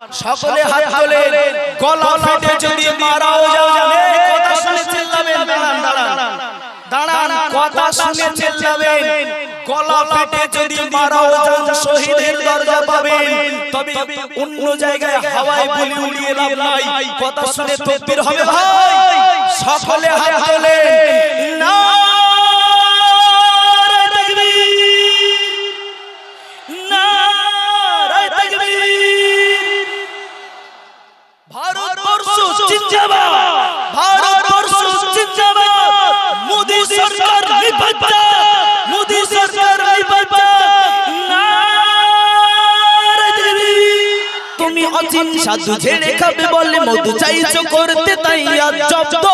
সকলে হাত তোলে গলা ফেটে যদি মারাও যাবে। কথা শুনে চিল্লাবেন দাঁড়ান দাঁড়ান। দাঁড়ান। কথা শুনে চিল্লাবেন। গলা ফেটে যদি মারাও যান শহীদের দরজা পাবেন। তবে অন্য জায়গায় হাওয়ায় বলি উড়িয়ে লাভ নাই। কথা শুনে তকবীর হবে। ভাই সকলে হাত তোলে। নারে অচিন সাধু খাবে বলে মধু চাইছো করতে, তাই জব্দ।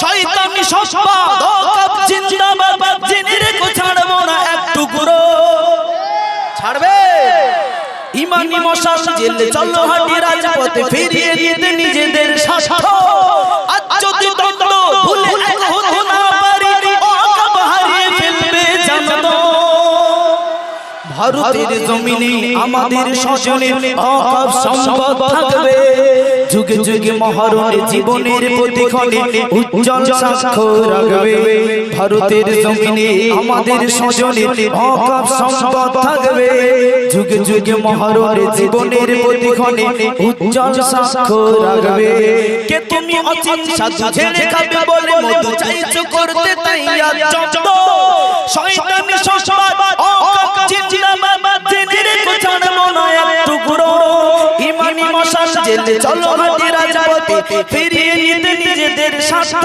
শয়তানি জিন্দাবাদ ছাড়বো না এক টুকরো ছাড়বে? ইমানি মশাল জেলে চলো হাঁটি, রাজপথে ফিরিয়ে দিতে নিজেদের স্বার্থ। আজ যদি ভুলে এক হতে ভারতের জমিনে আমাদের স্বজনের অকাপ সম্পদ থাকবে। যুগে যুগে মহারণে জীবনের প্রতিক্ষণে উজ্জ্বল সাক্ষ্য রাখবে ভারতের জমিনে আমাদের স্বজনের অকাপ সম্পদ থাকবে। যুগে যুগে মহারণে জীবনের প্রতিক্ষণে উজ্জ্বল সাক্ষ্য রাখবে কে তুমি অচিন সাধু ছেড়ে খাবে বলে? মধু চাইছো করতে তাই আজ চন্দ শয়তানি সসবাদ চলো ফিরিয়ে নিতে নিজেদের স্বার্থ।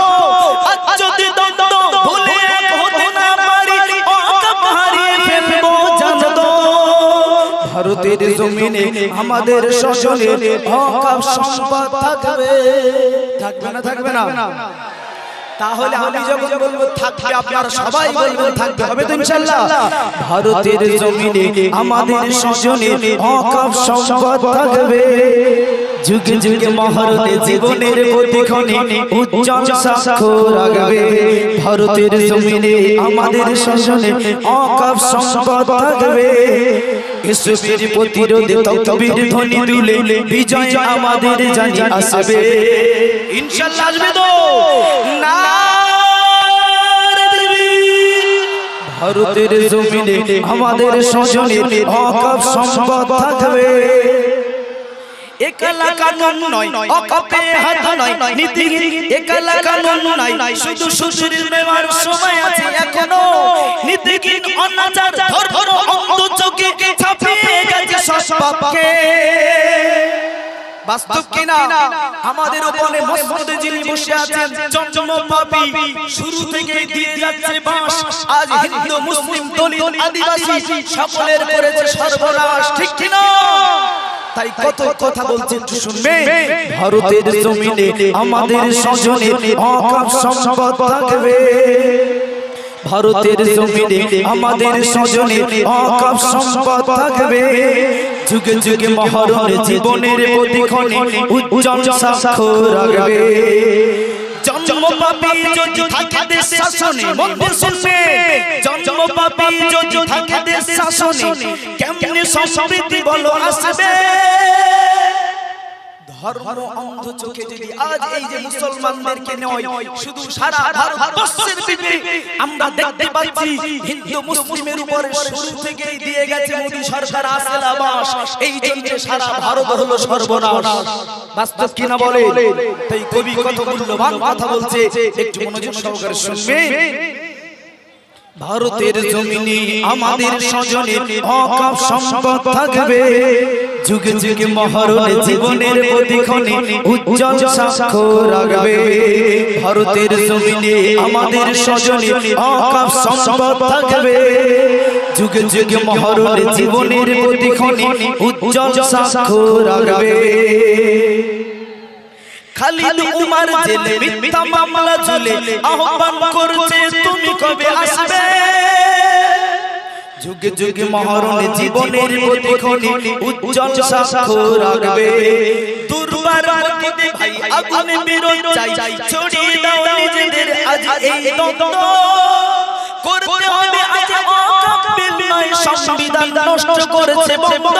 যদি দ্বন্দ্ব ভুলে এক হতে না পারি অকাপ হারিয়ে ফেলব জানো ভারতের জমিনে আমাদের শোষণের অকাপ সম্পদ থাকবে। থাকবে না থাকবে না। তাহলে আমি যখন বলব থাকবে আপনারা সবাই বলবেন থাকবে হবে তো ইনশাআল্লাহ ভারতের জমিনে আমাদের স্বজনে অকাপ সম্পদ থাকবে। যুগে যুগে মহারতে জীবনের প্রতিক্ষণে উজ্জ্বল সাক্ষ্য রাখবে ভারতের জমিনে আমাদের স্বজনে অকাপ সম্পদ থাকবে। প্রতিরোধে তকবীর ধ্বনি তুলে বিজয় আমাদের জানি আসবে। ইনশাআল্লাহ আসবে তো। না ভারতের জমিনে আমাদের অকাপ সম্পদ থাকবে। একালা কানুন নয় অকাপে হাত নয় নীতি একালা কানুন নয় শুধু নেওয়ার সময় আছে এখনও। নীতিহীন অনাচার ধর্ম অন্ধ চোখে ছাপিয়ে গেছে সসপাপকে বাস্তব কিনা? আমাদের উপরে মসজিদে যিনি বসে আছেন চমচম পাপি শুরু থেকে দিয়ে যাচ্ছে বাঁশ। আজ হিন্দু মুসলিম দলিত আদিবাসী সকলের করেছে সর্বনাশ। ঠিক কিনা? তাই কত কথা বলছেন শুনবে ভারতের জমিনে আমাদের সজনে অকাপ সম্পদ থাকবে। ভারতের জমিনে আমাদের সজনে অকাপ সম্পদ থাকবে। যুগে যুগে মহারণ জীবনের প্রতিক্ষণে উজ্জ্বল সাক্ষ্য রাখবে। জন্ম পাপি যদি থাকে শাসনে মন্দির শুনবে। জন্ম পাপি যদি থাকে শাসনে কেমনে সংস্কৃতি বলো আসবে? ধর্ম অন্ধ চোখে যদি আজ এই যে মুসলমানদেরকে নয় শুধু সারা ভারতবর্ষের আমরা দেখতে পাচ্ছি হিন্দু মুসলিমের উপরে শুরু থেকেই দিয়ে গেছে মোদী সরকার আসেল আবাস। এই জন্য সারা ভারত হলো সর্বনাশ। বাস্তব কিনা বলে? তাই কবি কত মূল্যবান কথা বলছে একটু মনোযোগ সহকারে শুনবেন। ভারতের জমিনে আমাদের স্বজনে অকাপ সম্পদ থাকবে। যুগে যুগে মহারণে জীবনের প্রতিক্ষণে উজ্জ্বল সাক্ষ্য রাখবে। ভারতের জমিনে আমাদের স্বজনে অকাপ সম্পদ থাকবে। যুগে যুগে মহারণে জীবনের প্রতিক্ষণে উজ্জ্বল সাক্ষ্য রাখবে। খালিদ উমার জেলে মিথ্যা মামলা ঝুলে আহ্বান করছে তুমি কবে আসবে? যুগে যুগে মহরণ জীবনের প্রতিক্ষণে উজ্জ্বল সাক্ষ্য রাখবে। দুর্বার মধ্যে ভাই আগুনে বিরোধ চাই ছড়িয়ে দাও নিজেদের আজ এই দ্বন্দ্ব। করতে হবে আজ নয় সংবিধান নষ্ট করেছে বন্ধ।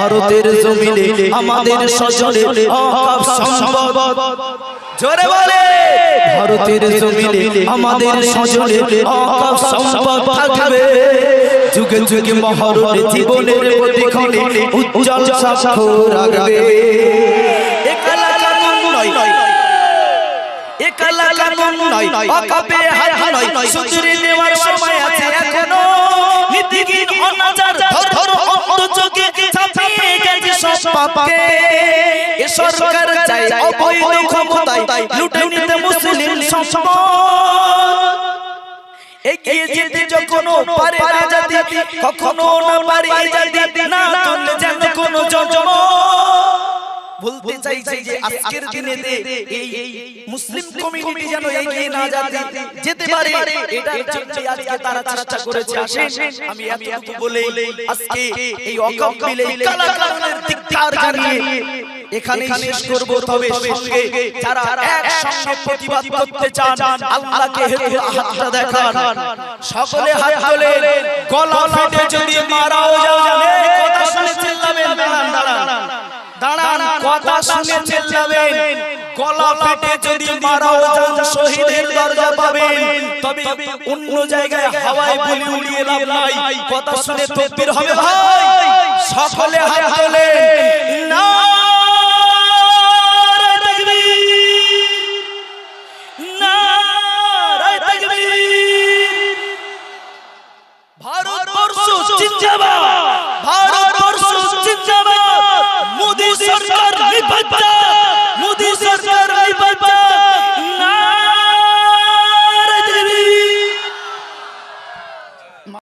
ভারতের জমিনে আমাদের সজনে অকাপ সম্ভব জোরে বলে। ভারতের জমিনে আমাদের সজনে অকাপ সম্ভব থাকবে। যুগে যুগে মহারণে জীবনের প্রতিক্ষণে উজ্জ্বল সাক্ষ্য রাখবে একালা কানুন নয় একালা কানুন নয় অকাপে হাত নয় সুন্দরী নেওয়ার সময় আছে এখনও নীতিহীন অনাচার ধর অন্ধ চোখে ছাপিয়ে গেছে সব পাপকে এ সরকার চাই অবৈধ ক্ষমতায় লুটে নিতে মুসলিম সম্পদ এগিয়ে যেতে যখন পারে না জাতি কখনো না পারে জাতি না যেন কোনো জজম বলতে চাইছি যে আজকের দিনে এই মুসলিম কমিউনিটি যেন এগিয়ে না যাতে যেতে পারে এটার জন্য আজকে তারা চেষ্টা করেছে আসেন আমি এতটুকু বলে আজকে এই অকাপ মিলে কালা কানুনের ধিক্কার জানিয়ে এখানে শেষ করব তবে সঙ্গে যারা একসঙ্গে প্রতিবাদ করতে চান আল্লাহকে হেতু হাতটা দেখান। সকলে হাত তোলে গলা ফেটে যদি মারাও কথা শুনে দাঁড়ান কথা শুনে চিল্লাবেন। গলা ফেটে যদি মারাও যান শহীদের দরজা পাবেন। তবে অন্য জায়গায় হাওয়ায় বলি উড়িয়ে লাভ নাই। কথা শুনে তকবীর হবে। ভাই সকলে হাত ভারতবর্ষ জিন্দাবাদ।